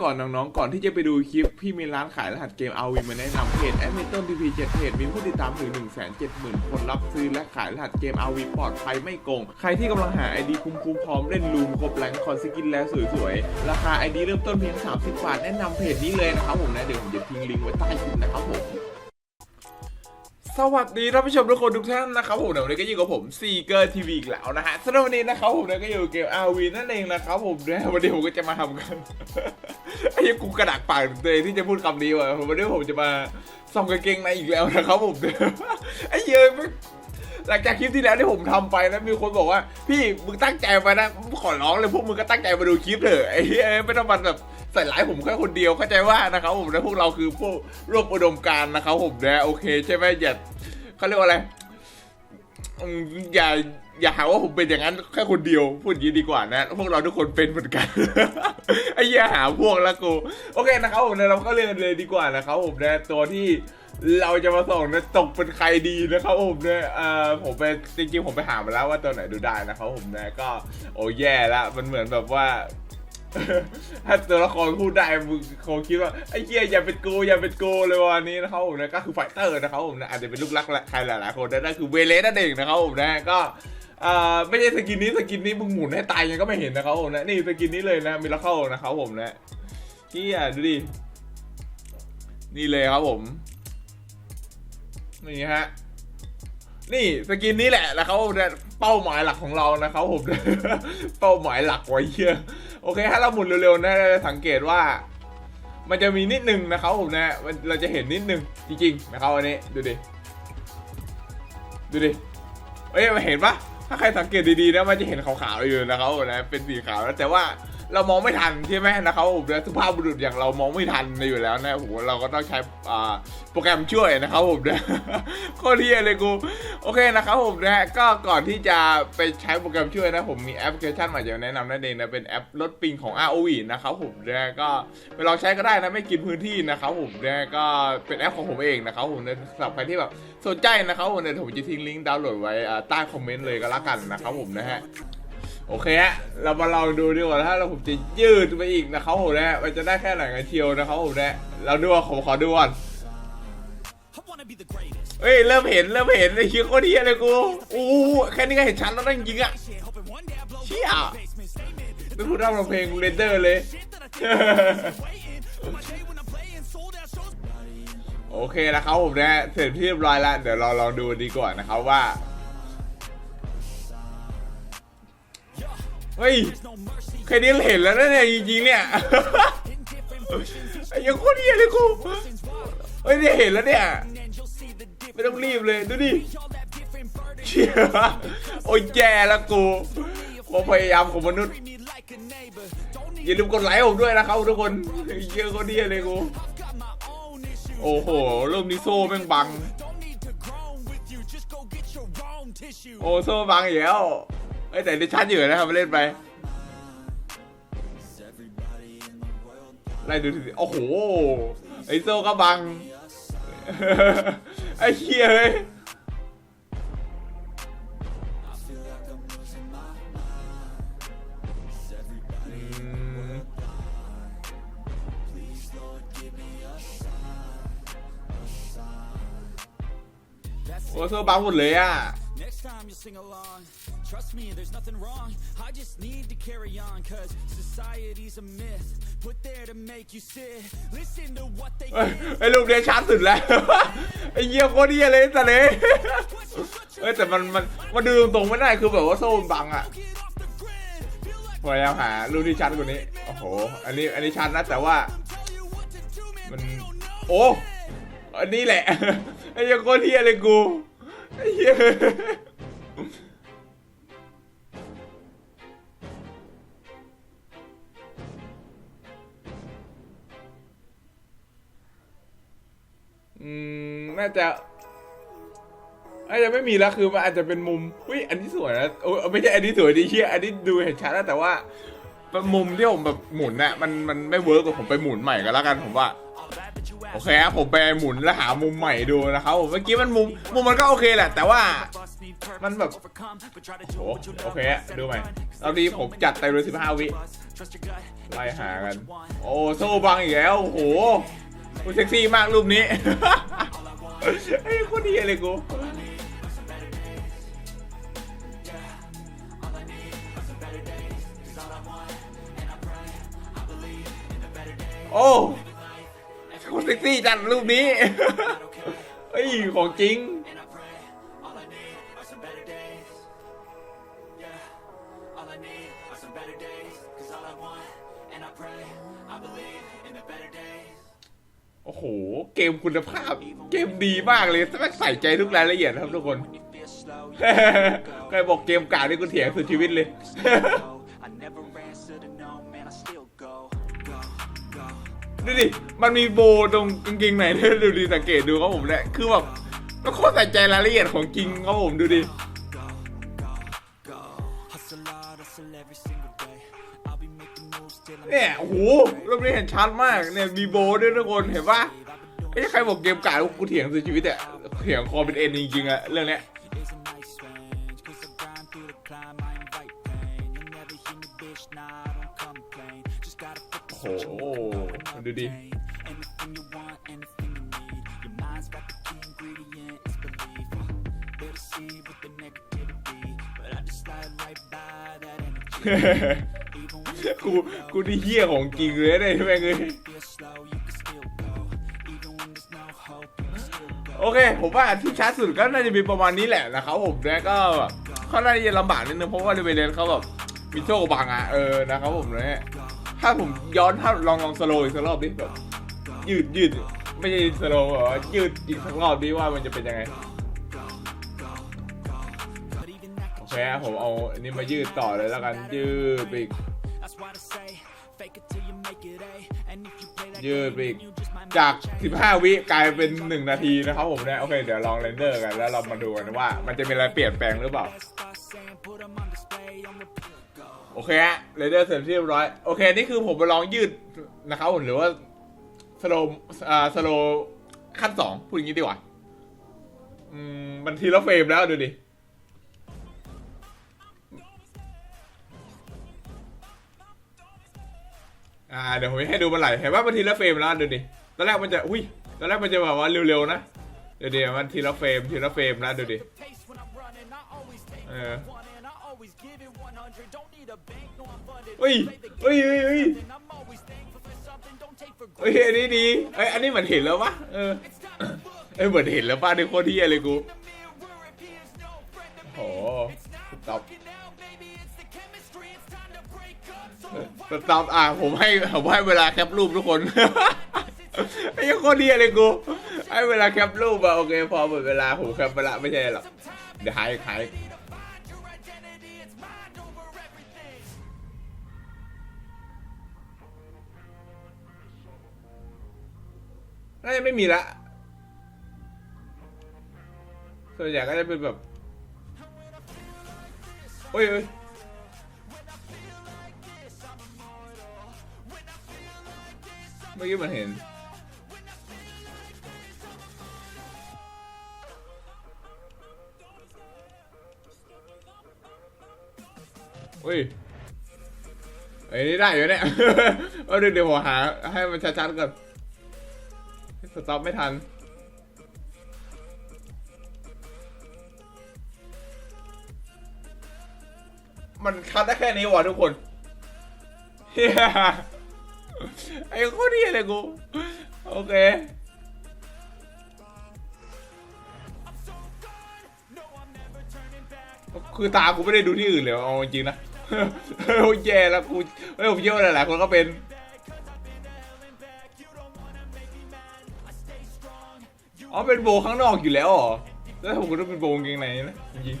ก่อนน้องๆ ก่อนที่จะไปดูคลิป พี่มีร้านขายรหัสเกม RV มาแนะนำเพจแอดมินต้นทีพีเจ็ดเพจมีผู้ติดตามถึง 1 7 0 0 0 0 คนรับซื้อและขายรหัสเกม RV ปลอดภัยไม่โกง ใครที่กำลังหา ID คุ้มๆพร้อมเล่นลูมครบแรงคอนสกินแล้วสวยๆ ราคา ID เริ่มต้นเพียง 30 บาท แนะนำเพจนี้เลยนะครับผมนะเดี๋ยวผมจะทิ้งลิงก์ไว้ใต้คลิปนะครับผมสวัสดีท่านผู้ชมทุกคนทุกท่านนะครับผมเดี๋ยวนี้ก็อยู่กับผมซีเกอร์ทีวีอีกแล้วนะฮะสำหรับวันนี้นะครับผมเนี่ยก็อยู่กับเกม RV นั่นเองนะครับผมนะวันนี้ผมก็จะมาทำกัน ไอ้เหี้ยกูกระดากปากตัวเองที่จะพูดคำนี้ว่ะวันนี้ผมจะมาส่องกางเกงในอีกแล้วนะครับผมไอ้เหี้ยอะหลังจากคลิปที่แล้วที่ผมทำไปนะมีคนบอกว่า พี่มึงตั้งใจไปนะขอร้องเลยพวกมึงก็ตั้งใจมาดูคลิปเถอะไอ้เไม่ต้องมาแบบใส่ร้ายผมแค่คนเดียวเข้าใจว่านะครับผมนะพวกเราคือพวกร่วมอุดมการนะครับผมนะโอเค ใช่ไหมอย่าเขาเรียกว่าอะไรอย่า อย่าหาว่าผมเป็นอย่างนั้นแค่คนเดียวพูดอย่างนี้ดีกว่านะ พวกเราทุกคนเป็นเหมือนกันไอ้เหี้ยหาพวกแล้วกู โอเคนะครับผมนะเราก็เรียนกันเลยดีกว่านะครับผมนะตัวที่เราจะมาส่งนะตกเป็นใครดีนะครับผมเนี่ยเอ่อผมไปจริงๆผมไปหามาแล้วว่าตัวไหนดูได้นะครับผมนะก็โอ้แย่ละมันเหมือนแบบว่าถ้าตัวละครพูดได้มึงคงคิดว่าไอ้เหี้ยอย่าเป็นกูอย่าเป็นกูเลยวันนี้นะครับผมนะก็คือไฟเตอร์นะครับผมนะอาจจะเป็นลูกรักใครหลายๆคนนะนั่นคือเวเลสนั่นเองนะครับผมนะก็ อ่อไม่ใช่สกินนี้สกินนี้มึงหมุนให้ตายยังก็ไม่เห็นนะครับผมนะนี่สกินนี้เลยนะมิราเคิลนะครับผมนะเหี้ยดูดินี่เลยครับผมนี่ฮะนี่สกินนี้แหละแล้วเขาเนี่ยเป้าหมายหลักของเรานะครับผมเป้าหมายหลักไว้เชี่ยโอเคถ้าเราหมุนเร็วๆนะเราจะสังเกตว่า มันจะมีนิดนึงนะครับผมนะเราจะเห็นนิดนึงจริงๆนะครับอันนี้ดูดิดูดิเอ้ยเห็นปะ ถ้าใครสังเกตดีๆนะมันจะเห็นขาวๆอยู่นะครับนะเป็นสีขาวแล้วแต่ว่า เรามองไม่ทันใช่ไหมนะครับผมนะสุภาพบุรุษอย่างเรามองไม่ทันอยู่แล้วนะผมเราก็ต้องใช้โปรแกรมช่วยนะครับผมนะโคตรเที่ยเลยกูโอเคนะครับผมนะฮะก็ก่อนที่จะไปใช้โปรแกรมช่วยนะผมมีแอปพลิเคชันใหม่จะแนะนำนั่นเองนะเป็นแอปลดปิงของ ROV นะครับผมนะก็ไปลองใช้ก็ได้นะไม่กินพื้นที่นะครับผมนะก็เป็นแอปของผมเองนะครับผมนะสำหรับใครที่แบบสนใจนะครับผมเนี่ยผมจะทิ้งลิงก์ดาวน์โหลดไว้ใต้คอมเมนต์เลยก็แล้วกันนะครับผมนะฮะ โอเคฮะเรามาลองดูดีกว่าถ้าเราผมจะยืดไปอีกนะครับผมนะมันจะได้แค่ไหนกันเชียวนะครับผมนะเราดูว่าผมขอดูก่อนเฮ้ยเริ่มเห็นเริ่มเห็นไอ้เชี่ยโคตรเฮียเลยกูอู้แค่นี้ก็เห็นชัดแล้วนั่งยิงอะ Shit, hoping one day I blow Shit. up in the basement. Statement. ไม่พูดเรื่องเพลงเรนเดอร์เลยโอเคนะครับผมนะเสร็จที่เรียบร้อยแล้วเดี๋ยวเราลองดูดีกว่านะครับว่า เฮ้ย No mercy แค่นี้เห็นแล้วนะเนี่ยจริงๆเนี่ยไอ้ยังโคตรเฮียเลยกูเฮ้ยเนี่ยเห็นแล้วเนี่ยไม่ต้องรีบเลยดูดิเชี่ยโอ้ยแย่แล้วกูความพยายามของมนุษย์อย่าลืมกดไลค์ผมด้วยนะครับทุกคนเยอะก็เดียเลยกูโอ้โหเริ่มนี้โซ่แม่งบัง โอ้โซ่บังอีกแล้ว เอ้ยแต่ดิชันอยู่นะครับเล่นไปไล่ดูทีโอ้โห ไอโซก็บัง ไอเหี้ยเฮ้ยโอ้โซบังหมดเลยอะ Next time you sing along, trust me, there's nothing wrong. I just need to carry on, cause society's a myth. Put there to make you sit. Listen to what they เอ้ย give. ไอ้รูปเนี้ยชัดสุดแล้ว ไอ้เหี้ยโคตรเหี้ยเลยแต่เลยเอ้ยแต่มันมันมันดูตรงๆไม่ได้คือแบบว่าโซ่มันบังอะ Get off the grid. Feel like พยายามหารูปที่ชัดกว่านี้ โอ้โห อันนี้อันนี้ชัดนะแต่ว่า tell you what to do, man, มัน but you don't know. โอ้ อันนี้แหละ ไอ้เหี้ยังโคตรเหี้ยเลยกูไอ้เหี้ย น่าจะอาจจะไม่มีแล้วคือมันอาจจะเป็นมุมอุ้ยอันนี้สวยนะโอ้ไม่ใช่อันนี้สวยดิเชี่ยอันนี้ดูเห็นชัดนะแต่ว่ามุมที่ผมแบบหมุนน่ะมันมันไม่เวิร์กกับผมไปหมุนใหม่ก็แล้วกันผมว่าโอเคครับผมไปหมุนแล้วหามุมใหม่ดูนะครับผมเมื่อกี้มันมุมมุมมันก็โอเคแหละ แต่ว่า Bust need purpose Man, to but- overcome, but try to โอ้โอเค and ฮะดูใหม่ fun. 'Cause รอบนี้ผมจัด many เต็มเลย15วิ of us. Trust your gut. ไล่หากัน โอ้โซบังอีกแล้วโอ้โหเซ็กซี่มากรูปนี้ ไอ้คนเดียเลยกูโอ้คนเซ็กซี่จังรูปนี้ไอ้ของจริง โอ้โห เกมคุณภาพ เกมดีมากเลยแม่งใส่ใจทุกรายละเอียดครับทุกคนใครบอกเกมกานี่กูเถียงสุดชีวิตเลย ดูดิ มันมีโบตรงกางเกงในด้วยดูดิสังเกตดูครับผมเนี่ยคือแบบมันโคตรใส่ใจรายละเอียดของจริงครับผมดูดิ เนี่ยโอ้โหรอบนี้เห็นชัดมากเนี่ยมีโบด้วยทุกคนเห็นปะไอ้ใครบอกเกมกาดกูเถียงสุดชีวิตอะเถียงคอเป็นเอ็นจริงๆอะเรื่องเนี้ยโอ้โหดูดิ กูกูที่เหี้ยของจริงเลยเนี่ยแม่งเลยโอเค ผมว่าที่ช้าสุดก็น่าจะมีประมาณนี้แหละนะครับผมแล้วก็เขาน่าจะลำบากนิดนึงเพราะว่าในเวเลนเขาแบบมีโชคบังอะเออนะครับผมเนี่ยถ้าผมย้อนถ้าลองลองสโลอีกสักรอบดิแบบยืดยืดไม่ใช่สโลว์หรอยืดอีกสักรอบดิว่ามันจะเป็นยังไง โอเคครับผมเอาอันนี้มายืดต่อเลยแล้วกันยืดไปอีกยืดไปอีกจาก 15 วิกลายเป็น 1 นาทีนะครับผมเนี่ยโอเคเดี๋ยวลองเรนเดอร์กันแล้วเรามาดูกันว่า มันจะมีอะไรเปลี่ยนแปลงหรือเปล่าโอเคฮะเรนเดอร์เสร็จเรียบร้อยโอเคนี่คือผมไปลองยืดนะครับผมหรือว่าสโลอ่าสโลขั้นสองพูดอย่างนี้ดีกว่า อืมมันทีละเฟรมแล้วดูดิ อ่าเดี๋ยวผมให้ดูมันไหลเห็นว่ามันทีละเฟรมแล้วดูดิตอนแรกมันจะอุ้ยตอนแรกมันจะแบบว่าเร็วๆนะเดี๋ยวเดี๋ยวมันทีละเฟรมทีละเฟรมแล้วดูดิเออเฮ้ยเฮ้ยเฮ้ยเฮ้ยเฮ้ยอันนี้ดีเอ้ยอันนี้เหมือนเห็นแล้วปะเออเอ้ยเหมือนเห็นแล้วป่ะในโคตรเที่ยเลยกูโอ้โหตบ สต็อปอะผมให้ผมให้เวลาแคปรูปทุกคนไอ้ยังโคตรเที่ยเลยกูให้เวลาแคปรูปอะโอเคพอหมดเวลาผมแคปไปละไม่ใช่หรอกเดี๋ยวหายหายน่าจะไม่มีละส่วนใหญ่ก็จะเป็นแบบ โอ้ย มื่อกี้มันเห็นเฮ้ยไอ้นี่ได้อยู่เนี่ยเอาเดี๋ยวเดี๋ยวผมหา ให้มันชัดๆก่อน สต็อปไม่ทันมันคัดได้แค่นี้วะทุกคนเฮีย ไอ้โคตรเฮียเลยกู โอเค คือตากูไม่ได้ดูที่อื่นเลยเอาจริงนะโอ้ยแย่แล้วกูเฮ้ยผมเชื่อว่าหลายๆคนก็เป็นอ๋อเป็นโบข้างนอกอยู่แล้วเหรอแล้วผมก็ต้องเป็นโบกางเกงในนะจริง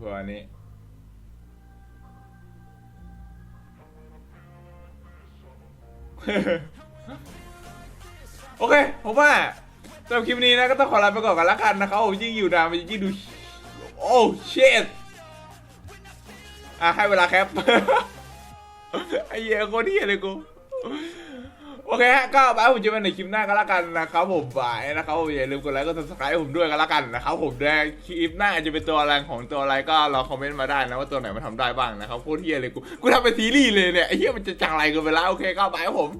ๆอืมประมาณนี้ โอเค ผมว่าสำหรับคลิปนี้นะก็ต้องขอลาไปก่อนกันละกันนะครับยิ่งอยู่นานมันยิ่งดู โอ้เชดอะให้เวลาแคปไอ้เหี้ยโคตรเหี้ยเลยกู โอเคฮะก็บายผมจะเป็นในคลิปหน้าก็แล้วกันนะครับผมบายนะครับผมอย่าลืมกดไลค์กด subscribe ผมด้วยก็แล้วกันนะครับผมด้วยคลิปหน้าจะเป็นตัวอะไรของตัวอะไรก็รอคอมเมนต์มาได้นะว่าตัวไหนมาทำได้บ้างนะครับโคตรเฮียเลยกูกูทำเป็นซีรีส์เลยเนี่ยไอ้เฮียมันจะจังไรกันไปแล้วโอเคก็บายผม